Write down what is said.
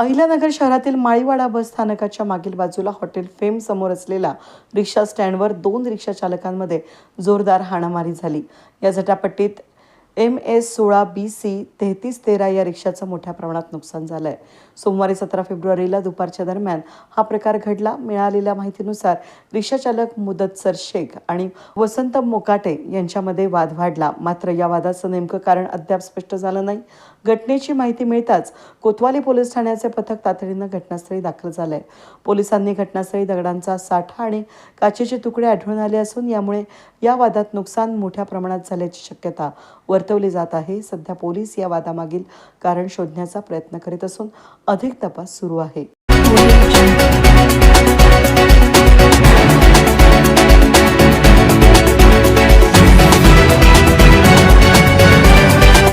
अहिल्यानगर शहरातील माळीवाडा बस स्थानकाच्या मागील बाजूला हॉटेल फेम समोर असलेल्या रिक्षा स्टँडवर दोन रिक्षा चालकांमध्ये जोरदार हाणामारी झाली. या झटापट्टीत एम एस सोळा बी सी तेहतीस तेरा या रिक्षाचं मोठ्या प्रमाणात नुकसान झालं आहे सोमवारी सतरा फेब्रुवारीला दुपारच्या दरम्यान हा प्रकार घडला. मिळालेल्या माहितीनुसार रिक्षाचालक मुदतसर शेख आणि वसंत मोकाटे यांच्यामध्ये वाद वाढला. मात्र या वादाचं नेमकं कारण अद्याप स्पष्ट झालं नाही. घटनेची माहिती मिळताच कोतवाली पोलीस ठाण्याचे पथक तातडीनं घटनास्थळी दाखल झालं आहे पोलिसांनी घटनास्थळी दगडांचा साठा आणि काचेचे तुकडे आढळून आले असून यामुळे या वादात नुकसान मोठ्या प्रमाणात झाल्याची शक्यता वर्तवली जात आहे. सध्या पोलीस या वादामागील कारण शोधण्याचा प्रयत्न करीत असून अधिक तपास सुरू आहे.